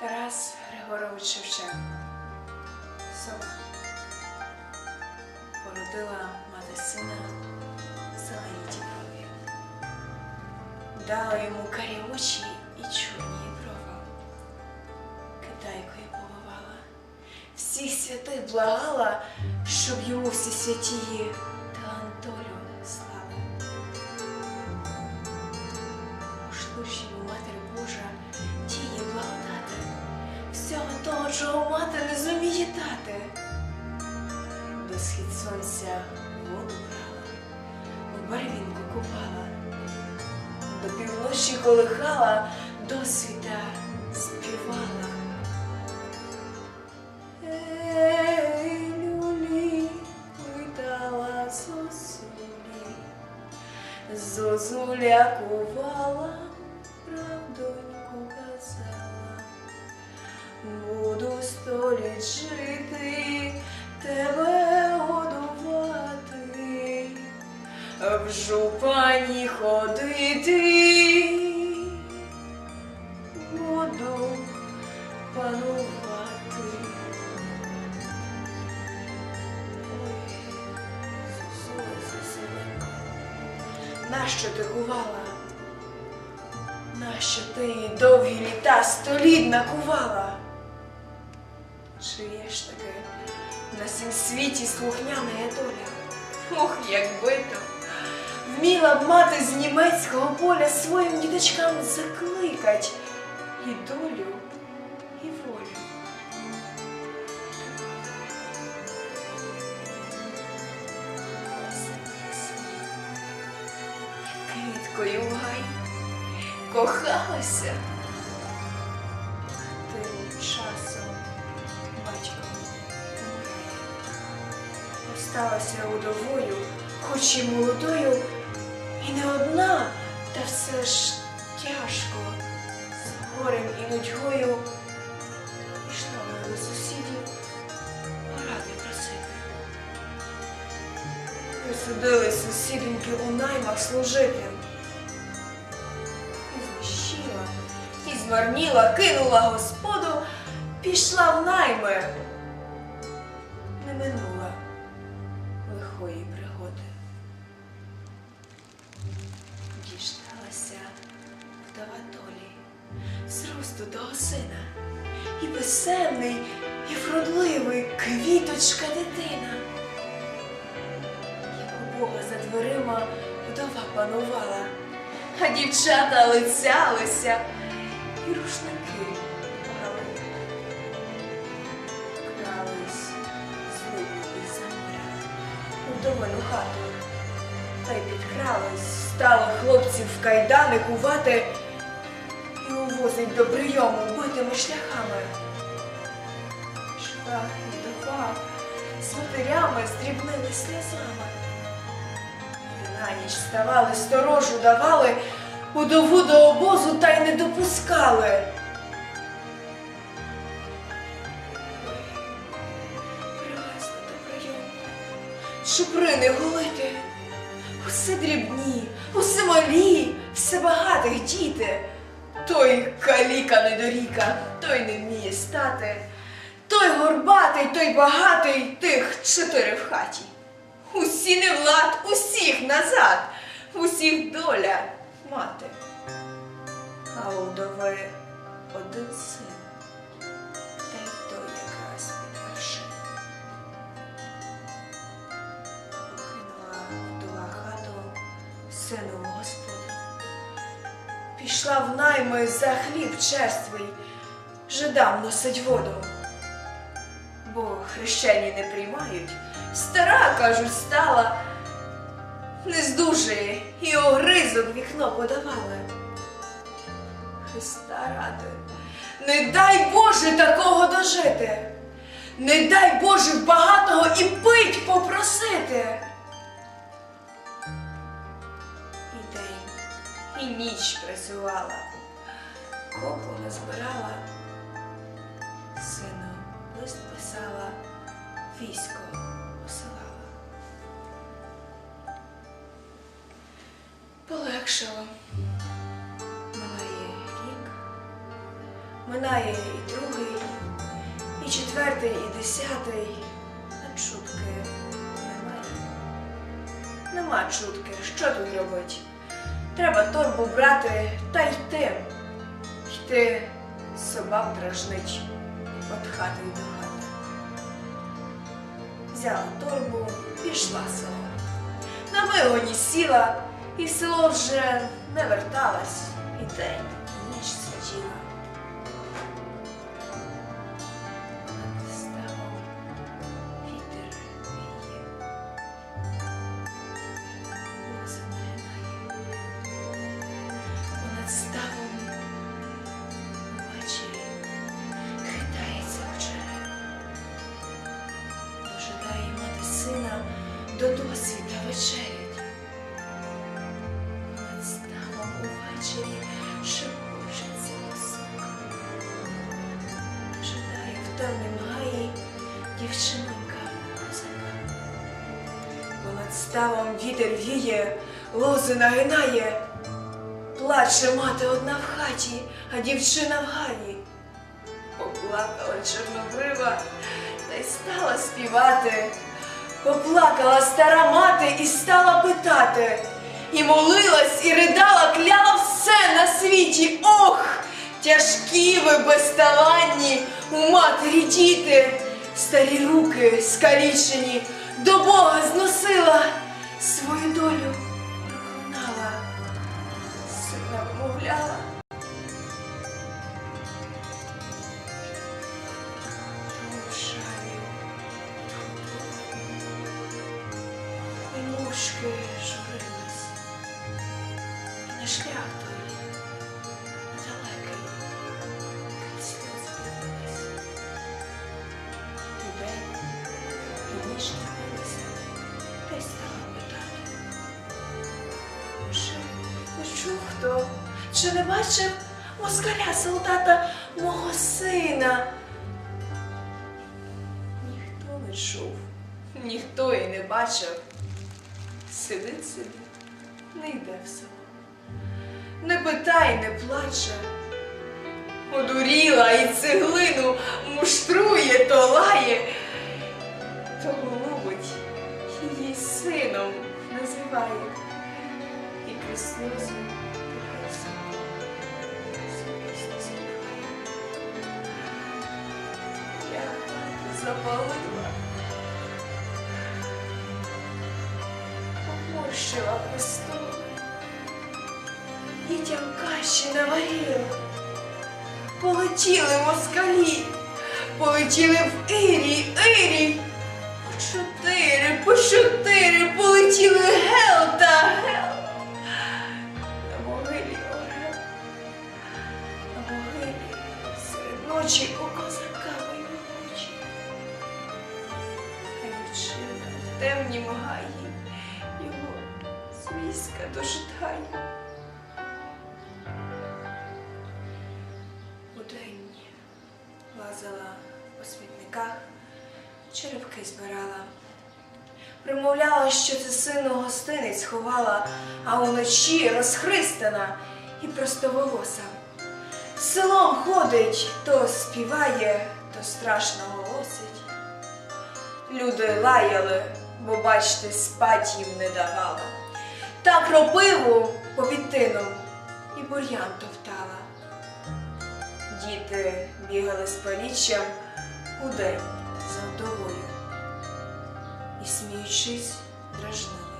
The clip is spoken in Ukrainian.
Тарас Григорович Шевченко. Сова. Породила мати сина в зеленій діброві. Дала йому карі очі і чорні брова. Китайкою повивала. Всіх святих благала, щоб йому всі святії того, чого мати не зуміє дати. До схід сонця воду брала, в барвінку купала, до півночі колихала, до світа співала. Ей, люлі, витала зозулі, зозуля кувала, в жупані ходити, буду панувати. Нащо ти кувала? Нащо ти довгі літа століт накувала? Чи є ж таки на сім світі слухняна доля? Ох, якби то! Вміла б мати з німецького поля своїм діточкам закликать і долю, і волю. Квіткою в гай кохалася. Тим часом батько. Осталася удовою, хоч і молодою, і не одна, та все ж тяжко, з горем і нудьгою. Ішла вона до сусідів поради просити. Присудили сусідоньки у наймах служити. І знищила, і змарніла, кинула господу, пішла в найми. Зросту сина, і писемний, і вродливий квіточка дитина. Як у Бога за дверима вдова панувала, а дівчата лицялися і рушники брали. Крались з липу і за моря у домену хату, та й підкрались, стали хлопців в кайдани кувати і до прийому битими шляхами. Шла і вдова з матерями здрібнили сльозами. На ніч вставали, сторожу давали, удову до обозу та й не допускали. Привезли до прийому, шуприни голити, усе дрібні, усе малі, все багатих діти. Той каліка недоріка, той не вміє стати, той горбатий, той багатий, тих чотири в хаті. Усі не влад, усіх назад, усіх доля мати. А у вдови один син, та й Пішла в найми за хліб черствий, жидам носить воду. Бо хрещені не приймають, стара, кажуть, стала, не здужує і огризок вікно подавали. Христа ради, не дай Боже такого дожити, не дай Боже багатого і пить попросити. І ніч працювала, копу не збирала, сину лист писала, військо посилала. Полегшало. Минає рік, Минає і другий, і четвертий, і десятий, а чутки немає. Нема чутки, що тут робить? Треба торбу брати та йти. Йти собак дражнить від хати до хати. Взяла торбу, пішла село. На вигоні сіла, і село вже не верталась, і день, до досвіта вечерять. Над ставом увечері шепочеться висока. Дожидає в темнім гаї дівчинонька козака. Понад ставом вітер віє, лози нагинає. Плаче мати одна в хаті, а дівчина в гаї. Поплакала чорнобрива та й стала співати. Поплакала стара мати і стала питати. І молилась, і ридала, кляла все на світі. Ох, тяжкі ви безталанні у матері діти, старі руки скалічені, до Бога зносила, свою долю проклинала, сина вмовляла. Шлях той далекий сльози дивились. День, і ніч дивилися, та й стала питати. Чи не чув хто, чи не бачив москаля солдата мого сина? Ніхто не чув, ніхто і не бачив. Сидить собі, не йде в село. Не питай, не плаче. Одуріла і цеглину муштрує, то лає, то голубить, її сином називає. І крізь. Я запалила, поморщила престол, дітям каші наварила. Полетіли москалі, полетіли в Ірі, Ірі. По чотири, по чотири полетіли гел та гел. На могилі орел, на могилі серед ночі у козака очі. А дівчина в темнім гаї його з війська дожидає. Смітниках, черепки збирала. Примовляла, що це сину гостиниць ховала, а уночі розхристана і простоволоса. Селом ходить, то співає, то страшно голосить. Люди лаяли, бо бачте, спать їм не давала. Та кропиву попід тином і бур'ян товтала. Діти бігали з паліччям удень за вдовою і, сміючись, дражнили.